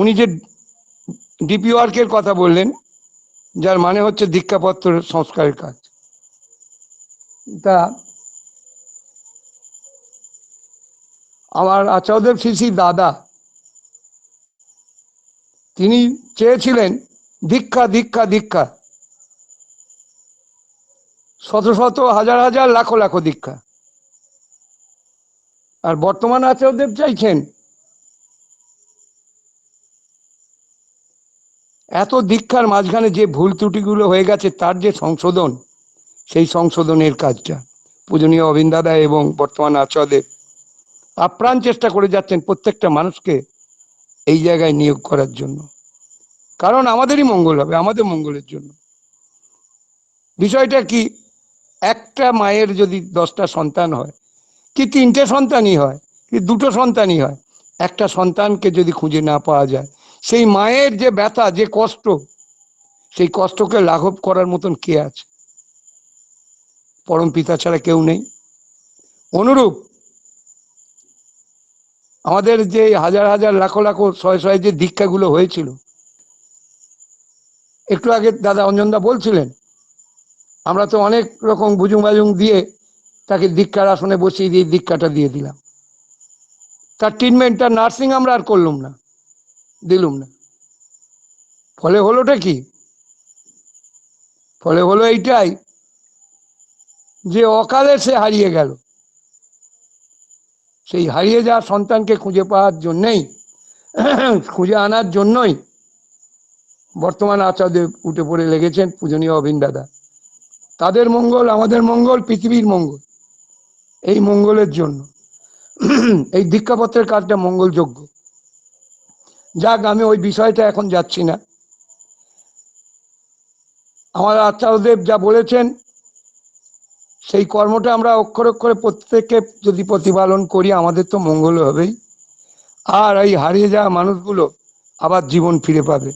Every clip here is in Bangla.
উনি যে ডিপি ওয়ার্কের কথা বললেন, যার মানে হচ্ছে দীক্ষাপত্র সংস্কারের কাজ। তা আমার আচার্যদেব শ্রী দাদা, তিনি চেয়েছিলেন, দীক্ষা দীক্ষা দীক্ষা। শত শত, হাজার হাজার, লাখো লাখো দীক্ষা। আর বর্তমান আচার্যদেব চাইছেন এত দীক্ষার মাঝখানে যে ভুল ত্রুটিগুলো হয়ে গেছে, তার যে সংশোধন, সেই সংশোধনের কাজটা। পূজনীয় অবিন্দ দাদা এবং বর্তমান আচার্যদেব আপ্রাণ চেষ্টা করে যাচ্ছেন প্রত্যেকটা মানুষকে এই জায়গায় নিয়োগ করার জন্য। কারণ আমাদেরই মঙ্গল হবে, আমাদের মঙ্গলের জন্য। বিষয়টা কি, একটা মায়ের যদি দশটা সন্তান হয়, কি তিনটে সন্তানই হয়, কি দুটো সন্তানই হয়, একটা সন্তানকে যদি খুঁজে না পাওয়া যায় সেই মায়ের যে ব্যথা, যে কষ্ট, সেই কষ্টকে লাঘব করার মতন কে আছে? পরম পিতা ছাড়া কেউ নেই। অনুরূপ আমাদের যে হাজার হাজার, লাখো লাখো, শয়ে শয়ে যে দীক্ষাগুলো হয়েছিল, একটু আগে দাদা অঞ্জনদা বলছিলেন, আমরা তো অনেক রকম বুজুং বাজুং দিয়ে তাকে দীক্ষার আসনে বসিয়ে দিয়ে দীক্ষাটা দিয়ে দিলাম। তার ট্রিটমেন্টটা নার্সিং আমরা আর করলাম না। দিলুম না। ফলে হলোটা কি? ফলে হলো এইটাই যে অকালে সে হারিয়ে গেল। সেই হারিয়ে যাওয়া সন্তানকে খুঁজে পাওয়ার জন্যই, খুঁজে আনার জন্যই বর্তমান আচার্য উঠে পড়ে লেগেছেন পূজনীয় অবিন দাদা। তাদের মঙ্গল, আমাদের মঙ্গল, পৃথিবীর মঙ্গল, এই মঙ্গলের জন্য। এই দীক্ষাপত্রের কাজটা মঙ্গলযোগ্য। যাক, আমি ওই বিষয়টা এখন যাচ্ছি না। আমার আচার্যদেব যা বলেছেন, সেই কর্মটা আমরা অক্ষর অক্ষরে প্রত্যেককে যদি প্রতিপালন করি, আমাদের তো মঙ্গল হবেই। আর এই হারিয়ে যাওয়া মানুষগুলো আবার জীবন ফিরে পাবে।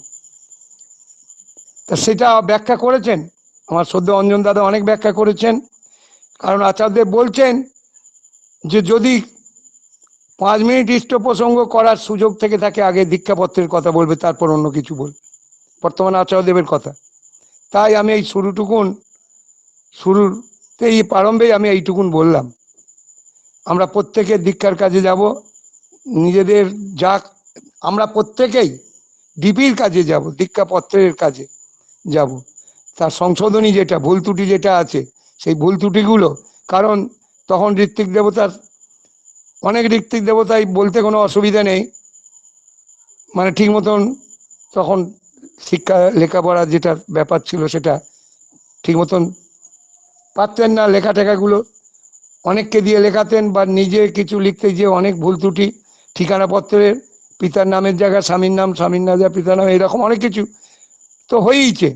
তা সেটা ব্যাখ্যা করেছেন, আমার সদ্য অঞ্জন দাদা অনেক ব্যাখ্যা করেছেন। কারণ আচার্যদেব বলছেন যে, যদি পাঁচ মিনিট ইষ্ট প্রসঙ্গ করার সুযোগ থেকে তাকে আগে দীক্ষাপত্রের কথা বলবে, তারপর অন্য কিছু বলবে। বর্তমান আচার্যদেবের কথা। তাই আমি এই শুরুটুকুন শুরুতে এই প্রারম্ভেই আমি এইটুকুন বললাম। আমরা প্রত্যেকে দীক্ষার কাজে যাব, নিজেদের যা, আমরা প্রত্যেকেই ডিপির কাজে যাব, দীক্ষাপত্রের কাজে যাব। তার সংশোধনী যেটা, ভুল ত্রুটি যেটা আছে, সেই ভুল ত্রুটিগুলো, কারণ তখন ঋত্বিক দেবতার অনেক ঋত্বিক দেবতাই বলতে কোনো অসুবিধা নেই। মানে ঠিক মতন তখন শিক্ষা লেখাপড়ার যেটা ব্যাপার ছিল সেটা ঠিক মতন পারতেন না লেখা টেখাগুলো অনেককে দিয়ে লেখাতেন বা নিজে কিছু লিখতে গিয়ে অনেক ভুল ত্রুটি, ঠিকানাপত্রের পিতার নামের জায়গায় স্বামীর নাম, স্বামীর না যা পিতার নাম, এরকম অনেক কিছু। তো হয়েইছে।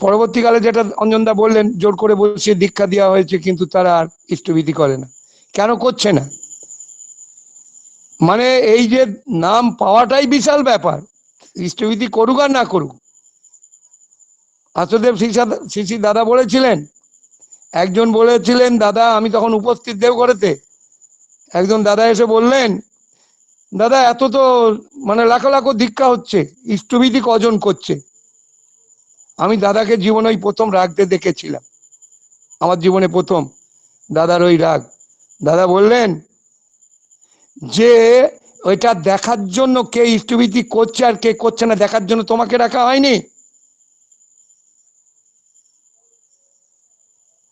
পরবর্তীকালে যেটা অঞ্জনদা বললেন, জোর করে বসিয়ে দীক্ষা দেওয়া হয়েছে, কিন্তু তারা আর ইষ্টবিধি করে না। কেন করছে না? মানে এই যে নাম পাওয়াটাই বিশাল ব্যাপার। ইষ্টবিধি করুক আর না করুক। আচার্যদেব শ্রী দাদা বলেছিলেন, একজন বলেছিলেন, দাদা, আমি তখন উপস্থিত দেবঘরেতে একজন দাদা এসে বললেন, দাদা, এত তো মানে লাখো লাখো দীক্ষা হচ্ছে ইষ্টবিধি কজন করছে? আমি দাদাকে জীবনে ওই প্রথম রাগতে দেখেছিলাম। আমার জীবনে প্রথম দাদার ওই রাগ। দাদা বললেন যে ওইটা দেখার জন্য কে ইষ্টবিধি করছে আর কে করছে না দেখার জন্য তোমাকে রাখা হয়নি?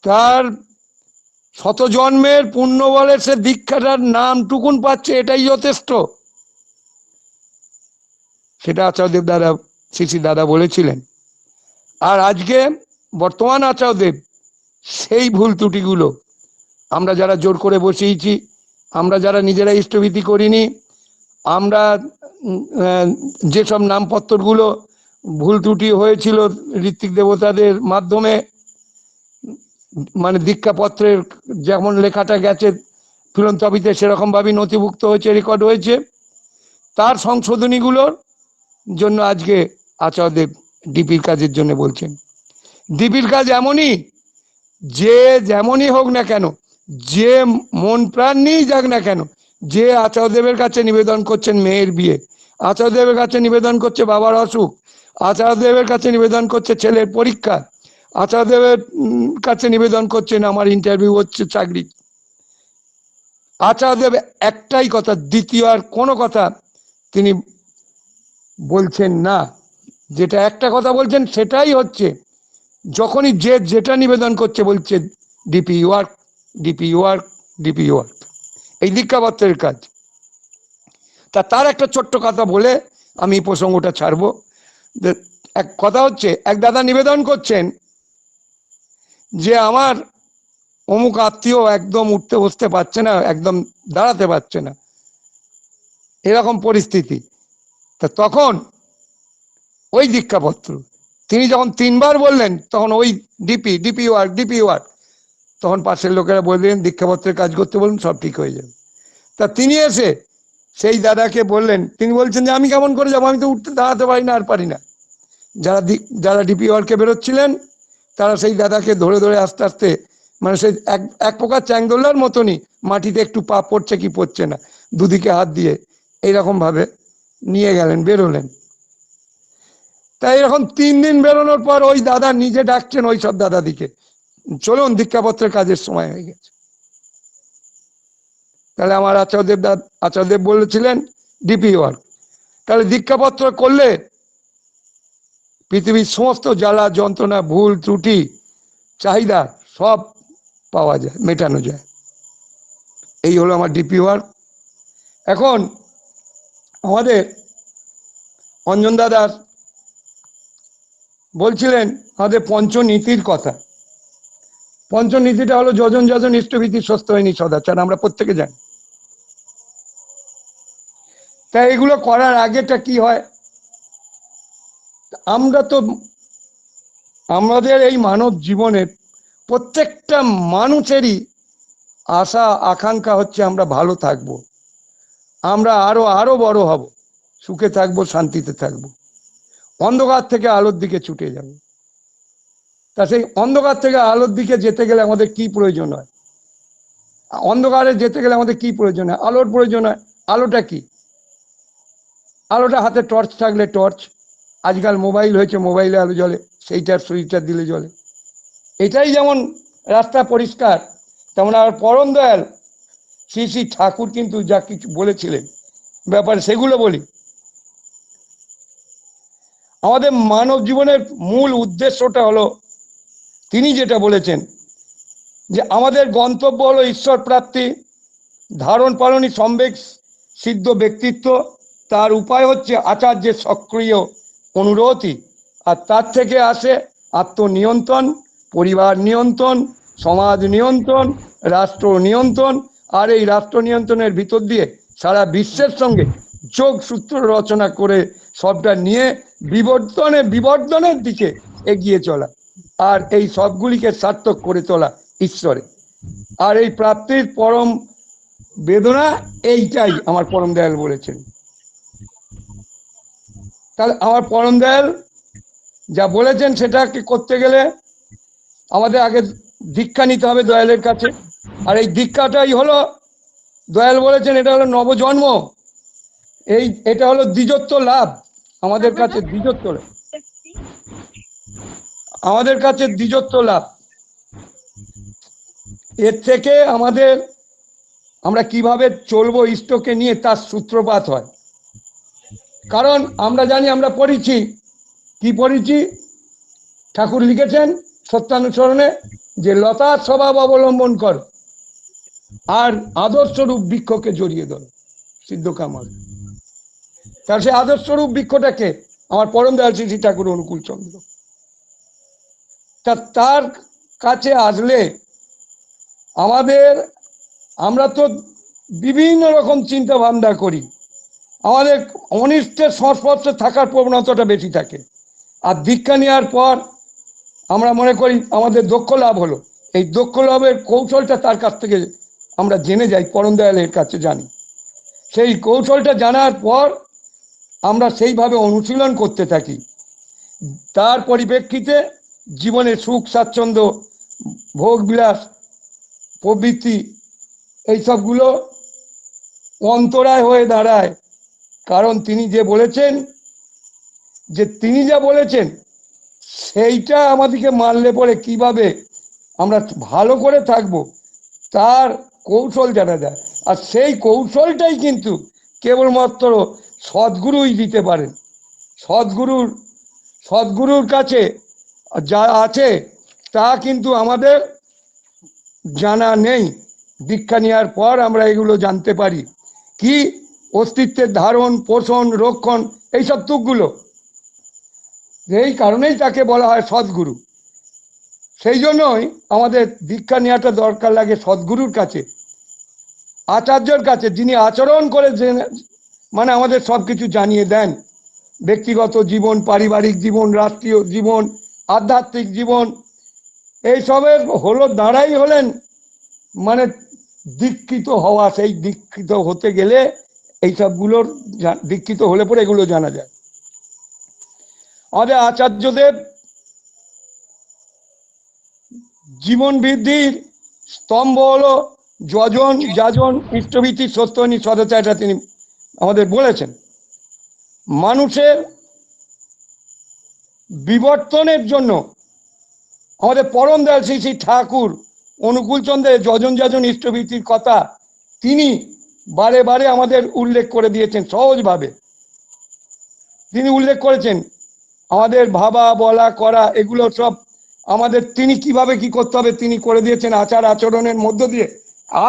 তার শত জন্মের পুণ্য বলে সে দীক্ষাটার নামটুকুন পাচ্ছে, এটাই যথেষ্ট। সেটা আচার্যদেব দাদা শ্রী দাদা বলেছিলেন। আর আজকে বর্তমান আচার্যদেব সেই ভুল ত্রুটিগুলো আমরা যারা জোর করে বসিয়েছি, আমরা যারা নিজেরা ইষ্টভীতি করিনি, আমরা যেসব নামপত্রগুলো ভুল ত্রুটি হয়েছিল ঋত্বিক দেবতাদের মাধ্যমে মানে দীক্ষাপত্রের যেমন লেখাটা গেছে ফিলন্তবিতে সেরকমভাবেই নথিভুক্ত হয়েছে, রেকর্ড হয়েছে, তার সংশোধনীগুলোর জন্য আজকে আচার্যদেব ডিপির কাজের জন্য বলছেন। ডিপির কাজ এমনই, যে যেমনই হোক না কেন যে মন প্রাণ নিয়েই যাক না কেন, যে আচার্যদেবের কাছে নিবেদন করছেন মেয়ের বিয়ে, আচার্যদেবের কাছে নিবেদন করছে বাবার অসুখ, আচার্যদেবের কাছে নিবেদন করছে ছেলের পরীক্ষা, আচার্যদেবের কাছে নিবেদন করছেন আমার ইন্টারভিউ হচ্ছে চাকরি। আচার্যদেব একটাই কথা, দ্বিতীয় আর কোনো কথা তিনি বলছেন না। যেটা একটা কথা বলছেন সেটাই হচ্ছে, যখনই যে যেটা নিবেদন করছে বলছে DP work DP work DP work এই দীক্ষাপত্রের কাজ। তা তার একটা ছোট্ট কথা বলে আমি প্রসঙ্গটা ছাড়বো। এক কথা হচ্ছে, এক দাদা নিবেদন করছেন যে আমার অমুক আত্মীয় একদম উঠতে বসতে পারছে না, একদম দাঁড়াতে পারছে না। এরকম পরিস্থিতি। তা তখন ওই দীক্ষাপত্র, তিনি যখন তিনবার বললেন, তখন ওই DP DP work DP work তখন পাশের লোকেরা বললেন দীক্ষাপত্রের কাজ করতে বলুন, সব ঠিক হয়ে যাবে। তা তিনি এসে সেই দাদাকে বললেন, তিনি বলছেন যে, আমি কেমন করে যাব? আমি তো উঠতে দাঁড়াতে পারি না, আর পারি না। যারা যারা ডিপি ওয়ার্কে বেরোচ্ছিলেন, তারা সেই দাদাকে ধরে ধরে আস্তে আস্তে মানে সেই এক এক প্রকার চ্যাংদোল্লার মতনই মাটিতে একটু পা পড়ছে কি পড়ছে না, দুদিকে হাত দিয়ে এইরকম ভাবে নিয়ে গেলেন, বেরোলেন। তাই এরকম তিন দিন বেরোনোর পর ওই দাদা নিজে ডাকছেন ওই সব দাদাদিকে। চলুন দীক্ষাপত্রের কাজের সময় হয়ে গেছে। তাহলে আমার আচার্যদেব আচার্যদেব বলেছিলেন ডিপি ওয়ার্ক তাহলে দীক্ষাপত্র করলে পৃথিবীর সমস্ত জ্বালা, যন্ত্রণা, ভুল, ত্রুটি, চাহিদা সব পাওয়া যায়, মেটানো যায়। এই হলো আমার ডিপি ওয়ার্ক এখন আমাদের অঞ্জন দাদার বলছিলেন, আমাদের পঞ্চনীতির কথা। পঞ্চনীতিটা হলো যজন যজন ইষ্টভীতি সুস্থ হয়নি সদাচার আমরা প্রত্যেকে জানি। তাই এগুলো করার আগেটা কি হয়? আমরা তো, আমাদের এই মানব জীবনের প্রত্যেকটা মানুষেরই আশা, আকাঙ্ক্ষা হচ্ছে আমরা ভালো থাকব। আমরা আরও আরও বড় হব, সুখে থাকব, শান্তিতে থাকব। অন্ধকার থেকে আলোর দিকে ছুটে যাব। তা সেই অন্ধকার থেকে আলোর দিকে যেতে গেলে আমাদের কি প্রয়োজন হয়? অন্ধকারে যেতে গেলে আমাদের কি প্রয়োজন হয়? আলোর প্রয়োজন হয়। আলোটা কি? আলোটা হাতে টর্চ থাকলে টর্চ। আজকাল মোবাইল হয়েছে, মোবাইলে আলো জ্বলে। সেইটার সুইচটা দিলে জ্বলে। এটাই যেমন রাস্তা পরিষ্কার, তেমন আর পরম দয়াল শ্রী শ্রী ঠাকুর কিন্তু যা কিছু বলেছিলেন, ব্যাপারে সেগুলো বলি। আমাদের মানব জীবনের মূল উদ্দেশ্যটা হলো তিনি যেটা বলেছেন যে আমাদের গন্তব্য হলো ঈশ্বর প্রাপ্তি, ধারণ পালনই সম্বেক সিদ্ধ ব্যক্তিত্ব। তার উপায় হচ্ছে আচার্যের সক্রিয় অনুরোধই। আর তার থেকে আসে আত্মনিয়ন্ত্রণ, পরিবার নিয়ন্ত্রণ, সমাজ নিয়ন্ত্রণ, রাষ্ট্র নিয়ন্ত্রণ। আর এই রাষ্ট্র নিয়ন্ত্রণের ভিতর দিয়ে সারা বিশ্বের সঙ্গে যোগ সূত্র রচনা করে সবটা নিয়ে বিবর্তনে, বিবর্তনের দিকে এগিয়ে চলা। আর এই সবগুলিকে সার্থক করে তোলা ঈশ্বরে। আর এই প্রাপ্তির পরম বেদনা এইটাই আমার পরম দয়াল বলেছেন। তাহলে আমার পরম দয়াল যা বলেছেন সেটাকে করতে গেলে আমাদের আগে দীক্ষা নিতে হবে দয়ালের কাছে। আর এই দীক্ষাটাই হলো, দয়াল বলেছেন এটা হলো নবজন্ম। এই, এটা হলো দ্বিজত্ব লাভ। আমাদের কাছে দ্বিজত্ব লাভ। আমাদের কাছে দ্বিজত্ব লাভ। এর থেকে আমাদের আমরা কীভাবে চলবো ইষ্টকে নিয়ে তার সূত্রপাত হয়। কারণ আমরা জানি, আমরা পড়েছি। কি পড়েছি? ঠাকুর লিখেছেন সত্যানুসরণে যে লতা স্বভাব অবলম্বন কর, আর আদর্শরূপ বৃক্ষকে জড়িয়ে ধরো, সিদ্ধ কামাল। তার সেই আদর্শরূপ বৃক্ষটাকে আমার পরম দয়াল শ্রী ঠাকুর অনুকূল চন্দ্র। তা তার কাছে আসলে আমাদের, আমরা তো বিভিন্ন রকম চিন্তা ভাবনা করি। আমাদের অনিষ্টের সংস্পর্শে থাকার প্রবণতাটা বেশি থাকে। আর দীক্ষা নেওয়ার পর আমরা মনে করি আমাদের দক্ষ লাভ হলো। এই দক্ষ লাভের কৌশলটা তার কাছ থেকে আমরা জেনে যাই পরম দয়ালের কাছে জানি। সেই কৌশলটা জানার পর আমরা সেইভাবে অনুশীলন করতে থাকি। তার পরিপ্রেক্ষিতে জীবনে সুখ, স্বাচ্ছন্দ্য, ভোগ, বিলাস, প্রবৃত্তি, এইসবগুলো অন্তরায় হয়ে দাঁড়ায়। কারণ তিনি যে বলেছেন, যে তিনি যা বলেছেন, সেইটা আমাদেরকে মানলে পরে কীভাবে আমরা ভালো করে থাকব, তার কৌশল জানা যায়। আর সেই কৌশলটাই কিন্তু কেবলমাত্র সদ্গুরুই দিতে পারেন। সদ্গুরুর সদ্গুরুর কাছে যা আছে, তা কিন্তু আমাদের জানা নেই। দীক্ষা নেওয়ার পর আমরা এগুলো জানতে পারি। কি অস্তিত্বের ধারণ, পোষণ, রক্ষণ, এইসব তুকগুলো এই কারণেই তাকে বলা হয় সদ্গুরু। সেই জন্যই আমাদের দীক্ষা নেওয়াটা দরকার লাগে সদ্গুরুর কাছে। আচার্যর কাছে, যিনি আচরণ করে মানে আমাদের সব কিছু জানিয়ে দেন। ব্যক্তিগত জীবন, পারিবারিক জীবন, রাষ্ট্রীয় জীবন আধ্যাত্মিক জীবন। এইসবের হলো, দাঁড়াই হলেন মানে দীক্ষিত হওয়া, সেই দীক্ষিত হতে গেলে এইসবগুলোর দীক্ষিত হলে পরে এগুলো জানা যায়। আমাদের আচার্যদেব জীবন বৃদ্ধির স্তম্ভ হলো, যজন, যাজন, ইষ্টভীতি সত্যনি সদচা এটা তিনি আমাদের বলেছেন। মানুষের বিবর্তনের জন্য আমাদের পরম দয়াল শ্রী শ্রী ঠাকুর অনুকূল চন্দ্রের যজন যাজন ইষ্টভীতির কথা তিনি বারে বারে আমাদের উল্লেখ করে দিয়েছেন সহজভাবে। তিনি উল্লেখ করেছেন, আমাদের ভাবা, বলা, করা, এগুলো সব আমাদের তিনি কীভাবে কি করতে হবে তিনি করে দিয়েছেন আচার আচরণের মধ্য দিয়ে।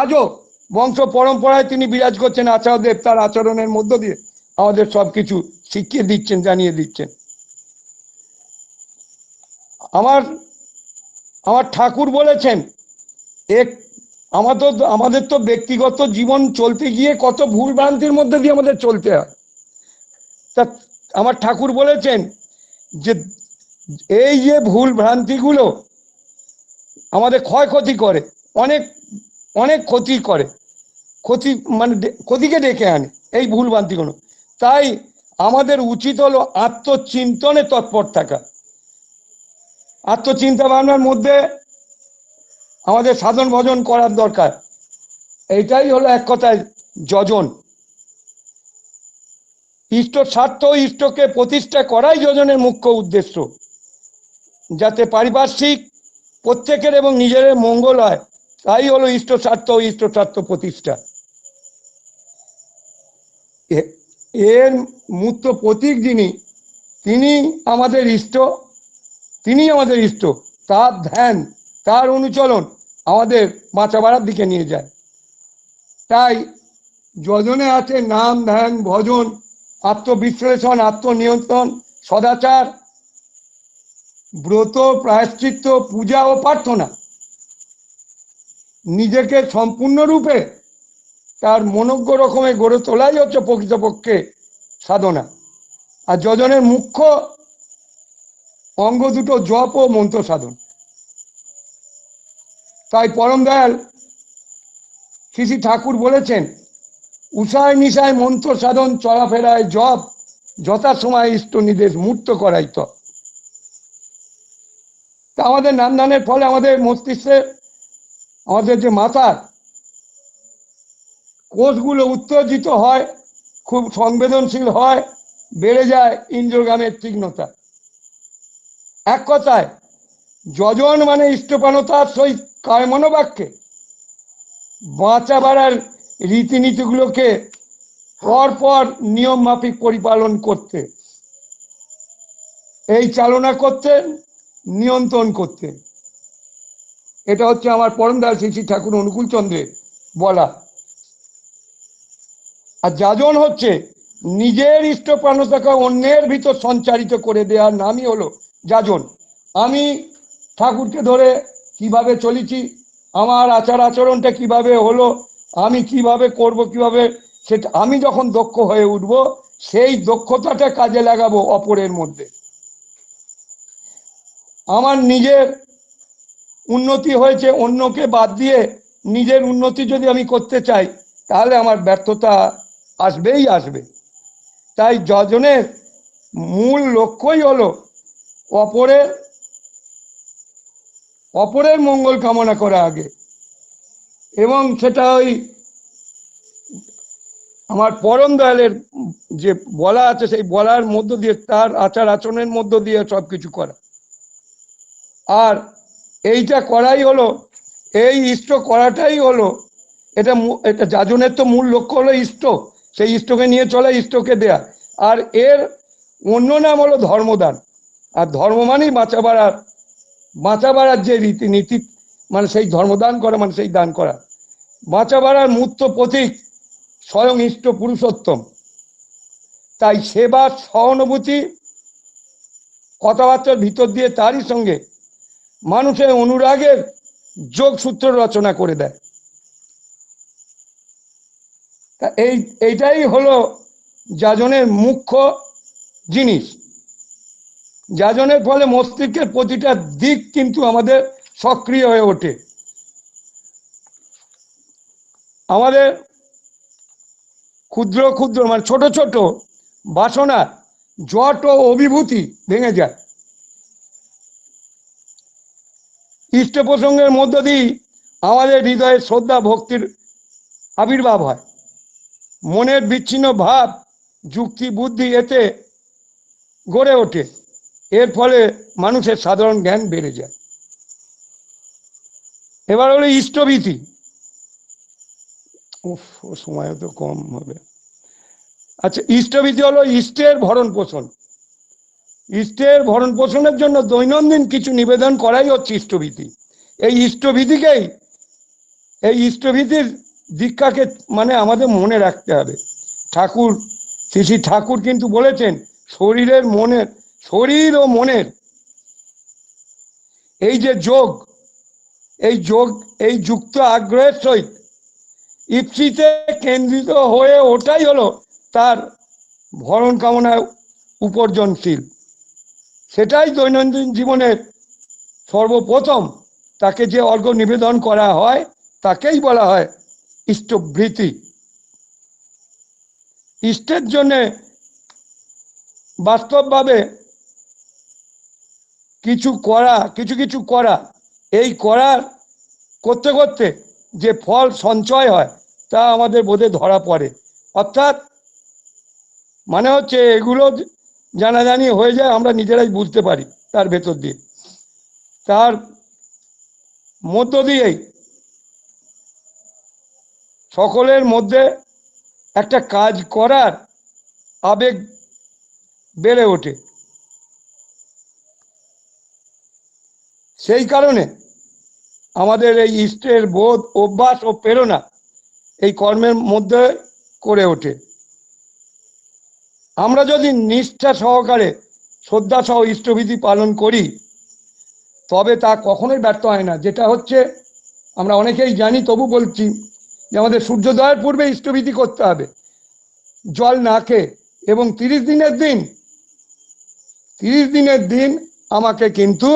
আজও বংশ পরম্পরায় তিনি বিরাজ করছেন আচার্যদেব তার আচরণের মধ্য দিয়ে। আমাদের সব কিছু শিখিয়ে দিচ্ছেন, জানিয়ে দিচ্ছেন। আমার আমার ঠাকুর বলেছেন এক আমাদের আমাদের তো ব্যক্তিগত জীবন চলতে গিয়ে কত ভুল ভ্রান্তির মধ্যে দিয়ে আমাদের চলতে হয়। তা আমার ঠাকুর বলেছেন যে, এই যে ভুল ভ্রান্তিগুলো আমাদের ক্ষয়ক্ষতি করে, অনেক অনেক ক্ষতি করে, ক্ষতি মানে ক্ষতিকে ডেকে আনে এই ভুল ভ্রান্তিগুলো তাই আমাদের উচিত হলো আত্মচিন্তনে তৎপর থাকা। আত্মচিন্তা ভাবনার মধ্যে আমাদের সাধন ভজন করার দরকার। এইটাই হলো এক কথায় যজন। ইষ্ট স্বার্থ ইষ্টকে প্রতিষ্ঠা করাই যোজনের মুখ্য উদ্দেশ্য। যাতে পারিপার্শ্বিক প্রত্যেকের এবং নিজের মঙ্গল হয়, তাই হলো ইষ্ট স্বার্থ ইষ্ট স্বার্থ প্রতিষ্ঠা। এর মূর্ত প্রতীক যিনি, তিনি আমাদের ইষ্ট তিনি আমাদের ইষ্ট। তার ধ্যান, তার অনুচরণ আমাদের বাঁচা বাড়ার দিকে নিয়ে যায়। তাই যজনে আছে নাম, ধ্যান, ভজন, আত্মবিশ্লেষণ, আত্মনিয়ন্ত্রণ, সদাচার, ব্রত, প্রায়শ্চিত্ত, পূজা ও প্রার্থনা। নিজেকে সম্পূর্ণরূপে তার মনজ্ঞ রকমে গড়ে তোলাই হচ্ছে প্রকৃতপক্ষে সাধনা। আর যজনের মুখ্য অঙ্গ দুটো জপ ও মন্ত্র সাধন। তাই পরম দয়াল শ্রী শ্রী ঠাকুর বলেছেন উষায় নিশায় মন্ত্র সাধন, চলাফেরায় জপ, যথাসময় ইষ্ট নির্দেশ মূর্ত করাই তো। তা আমাদের নামদানের ফলে আমাদের মস্তিষ্কে, আমাদের যে মাথার কোষগুলো উত্তেজিত হয়, খুব সংবেদনশীল হয়, বেড়ে যায় ইন্দ্রগামের তীক্ষ্ণতা। এক কথায়, যজন মানে ইষ্টপানতার সহিত কায় মনোবাক্যে? বাঁচা বাড়ার রীতিনীতিগুলোকে পর পর নিয়ম মাফিক পরিপালন করতে, এই চালনা করতে, নিয়ন্ত্রণ করতে। এটা হচ্ছে আমার পরমদাস শ্রী ঠাকুর অনুকূল চন্দ্রের বলা। আর যাজন হচ্ছে নিজের ইষ্টপ্রাণতাকে অন্যের ভিতর সঞ্চারিত করে দেওয়ার নামই হলো যাজন। আমি ঠাকুরকে ধরে কীভাবে চলেছি, আমার আচার আচরণটা কীভাবে হলো, আমি কীভাবে করব, কীভাবে সেটা, আমি যখন দক্ষ হয়ে উঠব, সেই দক্ষতাটা কাজে লাগাবো অপরের মধ্যে। আমার নিজের উন্নতি হয়েছে, অন্যকে বাদ দিয়ে নিজের উন্নতি যদি আমি করতে চাই, তাহলে আমার ব্যর্থতা আসবেই আসবে। তাই যজনের মূল লক্ষ্যই হলো অপরের অপরের মঙ্গল কামনা করা আগে। এবং সেটা ওই আমার পরম দয়ালের যে বলা আছে, সেই বলার মধ্য দিয়ে, তার আচার আচরণের মধ্য দিয়ে সব কিছু করা। আর এইটা করাই হলো, এই ইষ্ট করাটাই হলো, এটা এটা যাজনের তো মূল লক্ষ্য হলো ইষ্ট। সেই ইষ্টকে নিয়ে চলে, ইষ্টকে দেয়া। আর এর অন্য নাম হলো ধর্মদান। আর ধর্ম মানেই বাঁচা বাড়ার বাঁচা বাড়ার যে রীতিনীতি মানে সেই ধর্মদান করা মানে সেই দান করা। বাঁচা বাড়ার মূর্ত প্রতীক স্বয়ং ইষ্ট পুরুষোত্তম। তাই সেবা, সহানুভূতি, কথাবার্তার ভিতর দিয়ে তারই সঙ্গে মানুষের অনুরাগের যোগসূত্র রচনা করে দেয়। তা এই, এইটাই হলো যাজনের মুখ্য জিনিস। যাজনের ফলে মস্তিষ্কের প্রতিটা দিক কিন্তু আমাদের সক্রিয় হয়ে ওঠে। আমাদের ক্ষুদ্র ক্ষুদ্র মানে ছোট ছোট বাসনা, জট ও অভিভূতি ভেঙে যায়। ইষ্ট প্রসঙ্গের মধ্য দিয়েই আমাদের হৃদয়ে শ্রদ্ধা ভক্তির আবির্ভাব হয়। মনের বিচ্ছিন্ন ভাব, যুক্তি, বুদ্ধি এতে গড়ে ওঠে। এর ফলে মানুষের সাধারণ জ্ঞান বেড়ে যায়। এবার হলো ইষ্টভীতি। সময় তো কম হবে। আচ্ছা ইষ্টভীতি হলো ইষ্টের ভরণ পোষণ। ইষ্টের ভরণ পোষণের জন্য দৈনন্দিন কিছু নিবেদন করাই হচ্ছে ইষ্টভীতি। এই ইষ্টভীতিকেই, এই ইষ্টভীতির দীক্ষাকে মানে আমাদের মনে রাখতে হবে। ঠাকুর শ্রী ঠাকুর কিন্তু বলেছেন, শরীরের মনের শরীর ও মনের। এই যে যোগ, এই যোগ, এই যুক্ত আগ্রহের সহিত ইপসিতে কেন্দ্রিত হয়ে ওটাই হলো তার ভরণ কামনায় উপার্জনশীল। সেটাই দৈনন্দিন জীবনের সর্বপ্রথম তাকে যে অর্ঘ নিবেদন করা হয়, তাকেই বলা হয় ইষ্টভৃতি। ইষ্টের জন্যে বাস্তবভাবে কিছু করা, কিছু কিছু করা। এই করার করতে করতে যে ফল সঞ্চয় হয়, তা আমাদের বোধে ধরা পড়ে। অর্থাৎ মানে হচ্ছে এগুলো জানাজানি হয়ে যায়, আমরা নিজেরাই বুঝতে পারি তার ভেতর দিয়ে। তার মধ্য দিয়েই সকলের মধ্যে একটা কাজ করার আবেগ বেড়ে ওঠে। সেই কারণে আমাদের এই ইষ্টের বোধ, অভ্যাস ও প্রেরণা এই কর্মের মধ্যে করে ওঠে। আমরা যদি নিষ্ঠা সহকারে, শ্রদ্ধা সহ ইষ্টবিধি পালন করি, তবে তা কখনোই ব্যর্থ হয় না। যেটা হচ্ছে, আমরা অনেকেই জানি, তবু বলছি যে আমাদের সূর্যোদয়ের পূর্বে ইষ্টবিধি করতে হবে। জল না খেয়ে এবং তিরিশ দিনের দিন, তিরিশ দিনের দিন আমাকে কিন্তু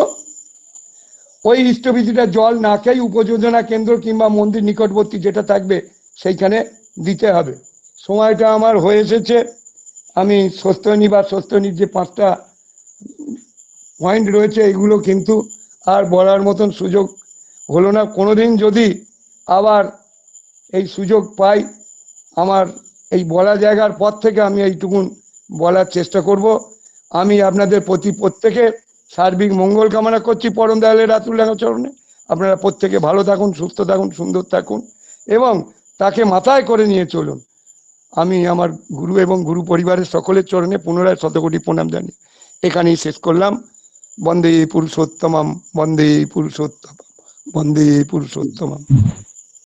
ওই ইষ্টবিধিটা জল না খেয়ে উপযোজনা কেন্দ্র কিংবা মন্দির নিকটবর্তী যেটা থাকবে, সেইখানে দিতে হবে। সময়টা আমার হয়ে এসেছে। আমি স্বস্তিনী বা স্বস্তিনীর যে পাঁচটা পয়েন্ট রয়েছে, এগুলো কিন্তু আর বলার মতন সুযোগ হলো না। কোনোদিন যদি আবার এই সুযোগ পাই, আমার এই বলা জায়গার পর থেকে আমি এইটুকুন বলার চেষ্টা করব। আমি আপনাদের প্রতি প্রত্যেকে সার্বিক মঙ্গল কামনা করছি পরম দয়ালের রাতুল চরণে। আপনারা প্রত্যেকে ভালো থাকুন, সুস্থ থাকুন, সুন্দর থাকুন এবং তাকে মাথায় করে নিয়ে চলুন। আমি আমার গুরু এবং গুরু পরিবারের সকলের চরণে পুনরায় শতকোটি প্রণাম জানি এখানেই শেষ করলাম। বন্দে পুরুষোত্তমম, বন্দে পুরুষোত্তম বন্দে পুরুষোত্তমম।